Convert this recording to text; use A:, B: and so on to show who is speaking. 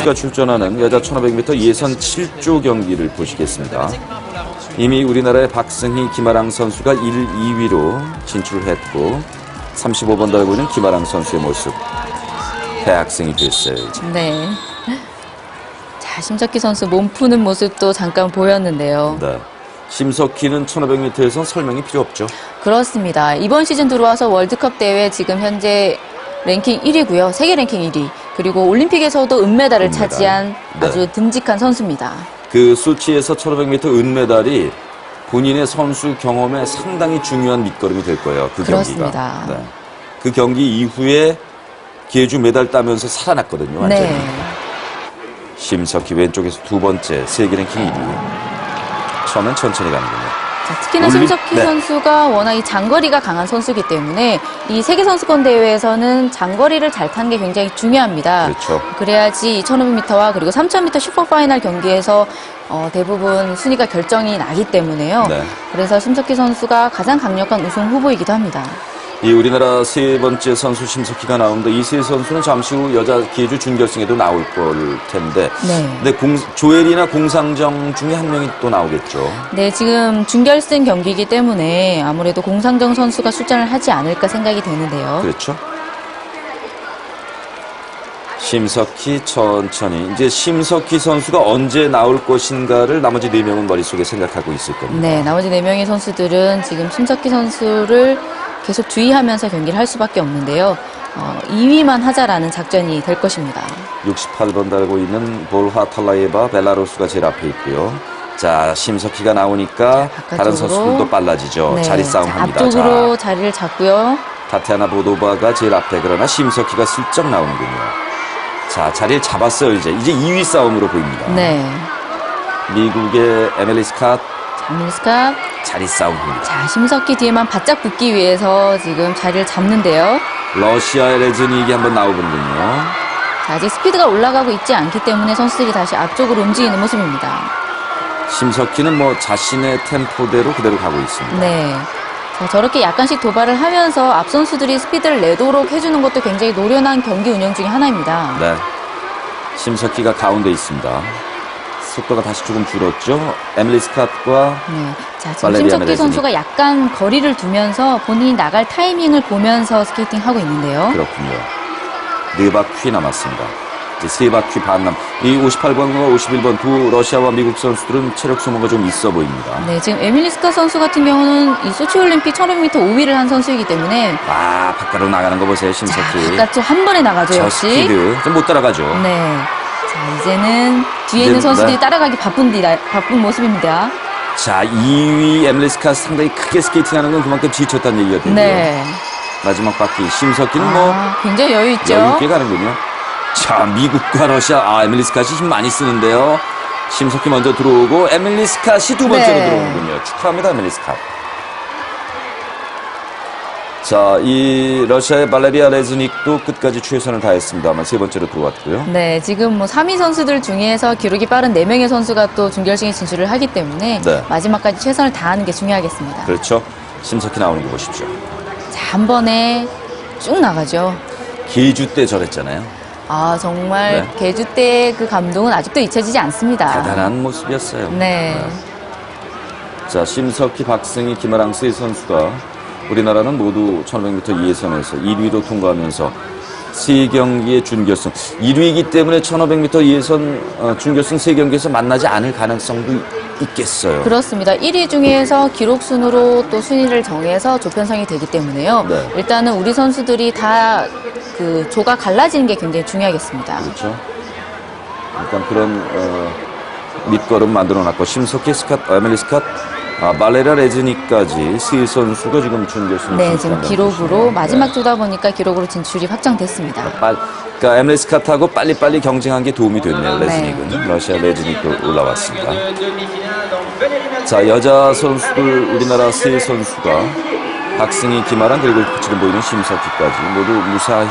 A: 씨가 출전하는 여자 1500m 예선 7조 경기를 보시겠습니다. 이미 우리나라의 박승희, 김아랑 선수가 1, 2위로 진출했고 35번 달고 있는 김아랑 선수의 모습 대학생이 됐어요.
B: 네. 자, 심석희 선수 몸 푸는 모습도 잠깐 보였는데요.
A: 네. 심석희는 1500m에선 설명이 필요 없죠.
B: 그렇습니다. 이번 시즌 들어와서 월드컵 대회 지금 현재 랭킹 1위고요. 세계 랭킹 1위. 그리고 올림픽에서도 은메달을
A: 은메달.
B: 차지한
A: 네.
B: 아주 듬직한 선수입니다.
A: 그 소치에서 1500m 은메달이 본인의 선수 경험에 상당히 중요한 밑거름이 될 거예요. 그
B: 그렇습니다.
A: 경기가. 네. 그 경기 이후에 계주 메달 따면서 살아났거든요. 완전히.
B: 네.
A: 심석희 왼쪽에서 두 번째 세계 랭킹 1위. 처음엔 천천히 가는군요.
B: 자, 특히나
A: 올림-
B: 심석희
A: 네.
B: 선수가 워낙 이 장거리가 강한 선수이기 때문에 이 세계 선수권 대회에서는 장거리를 잘 타는 게 굉장히 중요합니다.
A: 그렇죠.
B: 그래야지 2,500m와 그리고 3,000m 슈퍼파이널 경기에서 어, 대부분 순위가 결정이 나기 때문에요.
A: 네.
B: 그래서 심석희 선수가 가장 강력한 우승 후보이기도 합니다.
A: 이 우리나라 세 번째 선수 심석희가 나오는데 이세 선수는 잠시 후 여자 계주 준결승에도 나올 걸 텐데.
B: 네.
A: 근데 공, 조엘이나 공상정 중에 한 명이 또 나오겠죠.
B: 네, 지금 준결승 경기이기 때문에 아무래도 공상정 선수가 출전을 하지 않을까 생각이 되는데요.
A: 그렇죠. 심석희 천천히 이제 심석희 선수가 언제 나올 것인가를 나머지 네 명은 머릿속에 생각하고 있을 겁니다.
B: 네, 나머지 네 명의 선수들은 지금 심석희 선수를 계속 주의하면서 경기를 할 수밖에 없는데요. 어, 2위만 하자라는 작전이 될 것입니다.
A: 68번 달고 있는 볼하 탈라예바 벨라루스가 제일 앞에 있고요. 자, 심석희가 나오니까 다른
B: 바깥쪽으로.
A: 선수들도 빨라지죠.
B: 네,
A: 자리 싸움
B: 자,
A: 합니다.
B: 앞쪽으로 자리를 잡고요.
A: 자, 타티아나 보도바가 제일 앞에 그러나 심석희가 슬쩍 나오는군요. 자, 자리를 잡았어요, 이제. 이제 2위 싸움으로 보입니다.
B: 네.
A: 미국의 에밀리 스캇
B: 자, 밀스캇.
A: 자리 싸움입니다.
B: 자, 심석희 뒤에만 바짝 붙기 위해서 지금 자리를 잡는데요.
A: 러시아의 레즈닉이 한번 나오거든요.
B: 자, 아직 스피드가 올라가고 있지 않기 때문에 선수들이 다시 앞쪽으로 움직이는 모습입니다.
A: 심석희는 뭐 자신의 템포대로 그대로 가고 있습니다.
B: 네. 자, 저렇게 약간씩 도발을 하면서 앞 선수들이 스피드를 내도록 해주는 것도 굉장히 노련한 경기 운영 중에 하나입니다.
A: 네. 심석희가 가운데 있습니다. 속도가 다시 조금 줄었죠. 에밀리 스캇과
B: 네. 자, 지금
A: 발레리아
B: 심석희
A: 메레즈니.
B: 선수가 약간 거리를 두면서 본인이 나갈 타이밍을 보면서 스케이팅 하고 있는데요.
A: 그렇군요. 네 바퀴 남았습니다. 이제 세 바퀴 반 남. 이 58번과 51번 두 러시아와 미국 선수들은 체력 소모가 좀 있어 보입니다.
B: 네, 지금 에밀리 스카 선수 같은 경우는 이 소치 올림픽 1500m 5위를 한 선수이기 때문에
A: 아, 바깥으로 나가는 거 보세요,
B: 자,
A: 심석희.
B: 바깥쪽 한 번에 나가죠,
A: 저
B: 역시.
A: 스피드 좀 못 따라가죠.
B: 네. 자, 이제는 뒤에 있는
A: 이제는,
B: 선수들이
A: 네.
B: 따라가기 바쁜, 디, 바쁜 모습입니다.
A: 자, 2위 에밀리 스캇 상당히 크게 스케이팅하는 건 그만큼 지쳤다는 얘기가 되고요.
B: 네.
A: 마지막 바퀴 심석희는 뭐
B: 아, 굉장히 여유 있죠.
A: 여유 있게 가는군요. 자, 미국과 러시아, 아, 에밀리 스캇이 힘 많이 쓰는데요. 심석희 먼저 들어오고, 에밀리 스캇이 두 번째로
B: 네.
A: 들어오는군요. 축하합니다, 에밀리 스캇. 자, 이 러시아의 발레리아 레즈닉도 끝까지 최선을 다했습니다만 세 번째로 들어왔고요.
B: 네, 지금 뭐 3위 선수들 중에서 기록이 빠른 4명의 선수가 또 준결승에 진출을 하기 때문에
A: 네.
B: 마지막까지 최선을 다하는 게 중요하겠습니다.
A: 그렇죠. 심석희 나오는 거 보십시오.
B: 자, 한 번에 쭉 나가죠.
A: 계주 때 저랬잖아요.
B: 아, 정말
A: 네.
B: 개주 때 그 감동은 아직도 잊혀지지 않습니다.
A: 대단한 모습이었어요.
B: 네.
A: 자, 심석희, 박승희, 김아랑 세 선수가 우리나라는 모두 1500m 예선에서 1위로 통과하면서 세 경기의 준결승. 1위이기 때문에 1500m 예선 어, 준결승 세 경기에서 만나지 않을 가능성도 있겠어요.
B: 그렇습니다. 1위 중에서 기록 순으로 또 순위를 정해서 조편성이 되기 때문에요.
A: 네.
B: 일단은 우리 선수들이 다 그 조가 갈라지는 게 굉장히 중요하겠습니다.
A: 그렇죠. 일단 그런 어, 밑거름 만들어 놨고 심석희, 스캇, 에밀리 스캇, 아, 발레라 레즈니까지 세 선수가 지금 준결승
B: 네, 지금 기록으로 마지막 조다 보니까 기록으로 진출이 확정됐습니다.
A: 빨, 그러니까 에밀리 스캇하고 빨리빨리 경쟁한 게 도움이 됐네요.
B: 네.
A: 레즈닉은 러시아 레즈닉도 올라왔습니다. 자 여자 선수들 우리나라 세 선수가 박승희, 김아랑 그리고 지금 보이는 심석희까지 모두 무사히